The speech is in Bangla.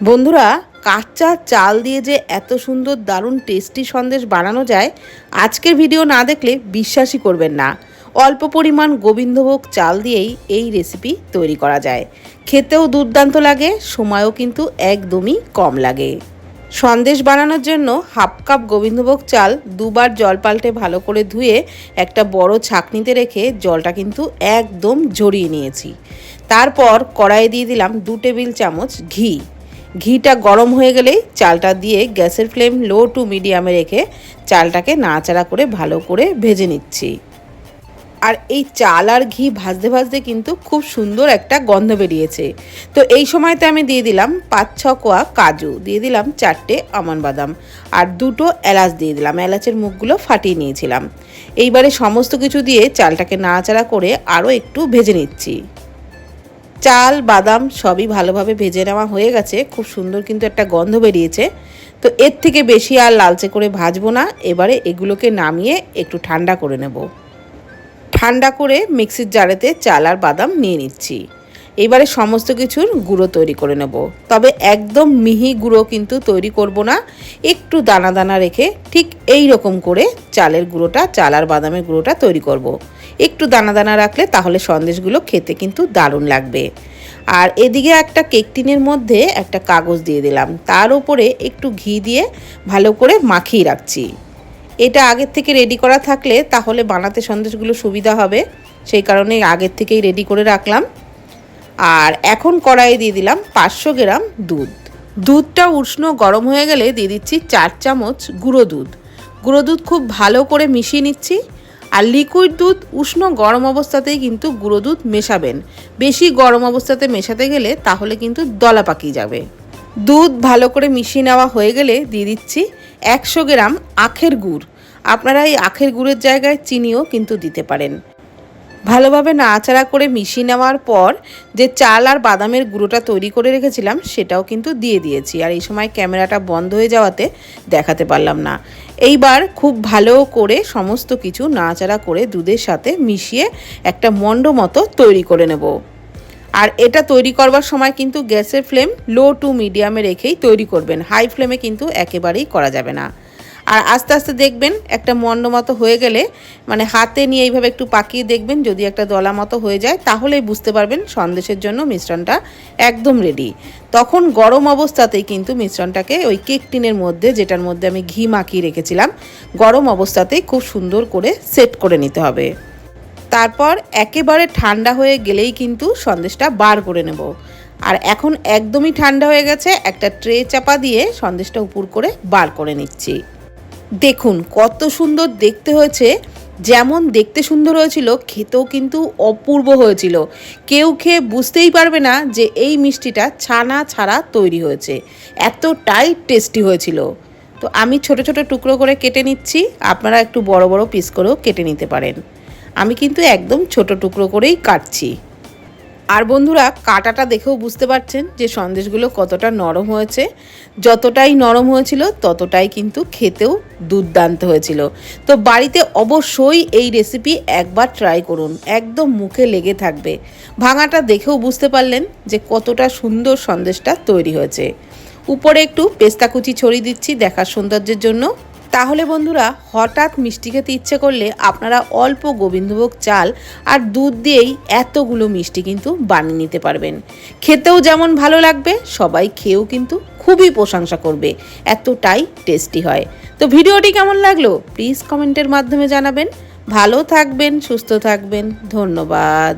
বন্ধুরা, কাঁচা চাল দিয়ে যে এত সুন্দর দারুণ টেস্টি সন্দেশ বানানো যায়, আজকের ভিডিও না দেখলে বিশ্বাসই করবেন না। অল্প পরিমাণ গোবিন্দভোগ চাল দিয়েই এই রেসিপি তৈরি করা যায়। খেতেও দুর্দান্ত লাগে, সময়ও কিন্তু একদমই কম লাগে। সন্দেশ বানানোর জন্য হাফ কাপ গোবিন্দভোগ চাল দুবার জল পাল্টে ভালো করে ধুয়ে একটা বড় ছাকনিতে রেখে জলটা কিন্তু একদম ঝরিয়ে নিয়েছি। তারপর কড়াইয়ে দিয়ে দিলাম দু টেবিল চামচ ঘি। ঘিটা গরম হয়ে গেলেই চালটা দিয়ে গ্যাসের ফ্লেম লো টু মিডিয়ামে রেখে চালটাকে নাড়াচাড়া করে ভালো করে ভেজে নিচ্ছি। আর এই চাল আর ঘি ভাজতে ভাজতে কিন্তু খুব সুন্দর একটা গন্ধ বেরিয়েছে। তো এই সময়তে আমি দিয়ে দিলাম পাঁচ ছ কোয়া কাজু, দিয়ে দিলাম চারটে আমন বাদাম আর দুটো এলাচ দিয়ে দিলাম। এলাচের মুখগুলো ফাটিয়ে নিয়েছিলাম। এইবারে সমস্ত কিছু দিয়ে চালটাকে নাড়াচাড়া করে আরও একটু ভেজে নিচ্ছি। চাল, বাদাম সবই ভালোভাবে ভেজে নেওয়া হয়ে গেছে। খুব সুন্দর কিন্তু একটা গন্ধ বেরিয়েছে। তো এর থেকে বেশি আর লালচে করে ভাজবো না। এবারে এগুলোকে নামিয়ে একটু ঠান্ডা করে নেব। ঠান্ডা করে মিক্সির জারেতে চাল আর বাদাম নিয়ে নিচ্ছি। এবারে সমস্ত কিছুর গুঁড়ো তৈরি করে নেব। তবে একদম মিহি গুঁড়ো কিন্তু তৈরি করব না। একটু দানা দানা রেখে ঠিক এই রকম করে চালের গুঁড়োটা, চাল আর বাদামের গুঁড়োটা তৈরি করব। একটু দানা দানা রাখলে তাহলে সন্দেশগুলো খেতে কিন্তু দারুণ লাগবে। আর এদিকে একটা কেক টিনের মধ্যে একটা কাগজ দিয়ে দিলাম। তার উপরে একটু ঘি দিয়ে ভালো করে মাখিয়ে রাখছি। এটা আগের থেকে রেডি করা থাকলে তাহলে বানাতে সন্দেশগুলো সুবিধা হবে। সেই কারণে আগের থেকেই রেডি করে রাখলাম। আর এখন কড়াইয়ে দিয়ে দিলাম পাঁচশো গ্রাম দুধ। দুধটা উষ্ণ গরম হয়ে গেলে দিয়ে দিচ্ছি চার চামচ গুঁড়ো দুধ। গুঁড়ো দুধ খুব ভালো করে মিশিয়ে নিচ্ছি। আর লিকুইড দুধ উষ্ণ গরম অবস্থাতেই কিন্তু গুঁড়ো দুধ মেশাবেন। বেশি গরম অবস্থাতে মেশাতে গেলে তাহলে কিন্তু দলা পাকিয়ে যাবে। দুধ ভালো করে মিশিয়ে নেওয়া হয়ে গেলে দিয়ে দিচ্ছি একশো গ্রাম আখের গুড়। আপনারা এই আখের গুড়ের জায়গায় চিনিও কিন্তু দিতে পারেন। ভালোভাবে নাড়াচাড়া করে মিশিয়ে নেওয়ার পর যে চাল আর বাদামের গুঁড়োটা তৈরি করে রেখেছিলাম, সেটাও কিন্তু দিয়ে দিয়েছি। আর এই সময় ক্যামেরাটা বন্ধ হয়ে যাওয়াতে দেখাতে পারলাম না। এইবার খুব ভালো করে সমস্ত কিছু নাড়াচাড়া করে দুধের সাথে মিশিয়ে একটা মণ্ড মতো তৈরি করে নেব। আর এটা তৈরি করবার সময় কিন্তু গ্যাসের ফ্লেম লো টু মিডিয়ামে রেখেই তৈরি করবেন। হাই ফ্লেমে কিন্তু একেবারেই করা যাবে না। আর আস্তে আস্তে দেখবেন একটা মন্ড মতো হয়ে গেলে মানে হাতে নিয়ে এইভাবে একটু পাকিয়ে দেখবেন যদি একটা দলা মতো হয়ে যায়, তাহলেই বুঝতে পারবেন সন্দেশের জন্য মিশ্রণটা একদম রেডি তখন গরম অবস্থাতেই কিন্তু মিশ্রণটাকে ওই কেক টিনের মধ্যে, যেটার মধ্যে আমি ঘি মাখিয়ে রেখেছিলাম, গরম অবস্থাতেই খুব সুন্দর করে সেট করে নিতে হবে। তারপর একেবারে ঠান্ডা হয়ে গেলেই কিন্তু সন্দেশটা বার করে নেব। আর এখন একদমই ঠান্ডা হয়ে গেছে, একটা ট্রে চাপা দিয়ে সন্দেশটা উপর করে বার করে নিচ্ছি। দেখুন, কত সুন্দর দেখতে হয়েছে। যেমন দেখতে সুন্দর হয়েছিল, খেতেও কিন্তু অপূর্ব হয়েছিল। কেউ খেয়ে বুঝতেই পারবে না যে এই মিষ্টিটা ছানা ছাড়া তৈরি হয়েছে। এতটাই টেস্টি হয়েছিল। তো আমি ছোট ছোট টুকরো করে কেটে নিচ্ছি। আপনারা একটু বড় বড় পিস করেও কেটে নিতে পারেন। আমি কিন্তু একদম ছোট টুকরো করেই কাটছি। আর বন্ধুরা, কাটাটা দেখেও বুঝতে পারছেন যে সন্দেশগুলো কতটা নরম হয়েছে। যতটাই নরম হয়েছিল, ততটাই কিন্তু খেতেও দুর্দান্ত হয়েছিল। তো বাড়িতে অবশ্যই এই রেসিপি একবার ট্রাই করুন। একদম মুখে লেগে থাকবে। ভাঙাটা দেখেও বুঝতে পারলেন যে কতটা সুন্দর সন্দেশটা তৈরি হয়েছে। উপরে একটু পেস্তা কুচি ছড়িয়ে দিচ্ছি দেখার সৌন্দর্যের জন্য। তাহলে বন্ধুরা, হঠাৎ মিষ্টি খেতে ইচ্ছে করলে আপনারা অল্প গোবিন্দভোগ চাল আর দুধ দিয়েই এতগুলো মিষ্টি কিন্তু বানিয়ে নিতে পারবেন। খেতেও যেমন ভালো লাগবে, সবাই খেয়েও কিন্তু খুবই প্রশংসা করবে। এতটাই টেস্টি হয়। তো ভিডিওটি কেমন লাগল? প্লিজ কমেন্টের মাধ্যমে জানাবেন। ভালো থাকবেন, সুস্থ থাকবেন। ধন্যবাদ।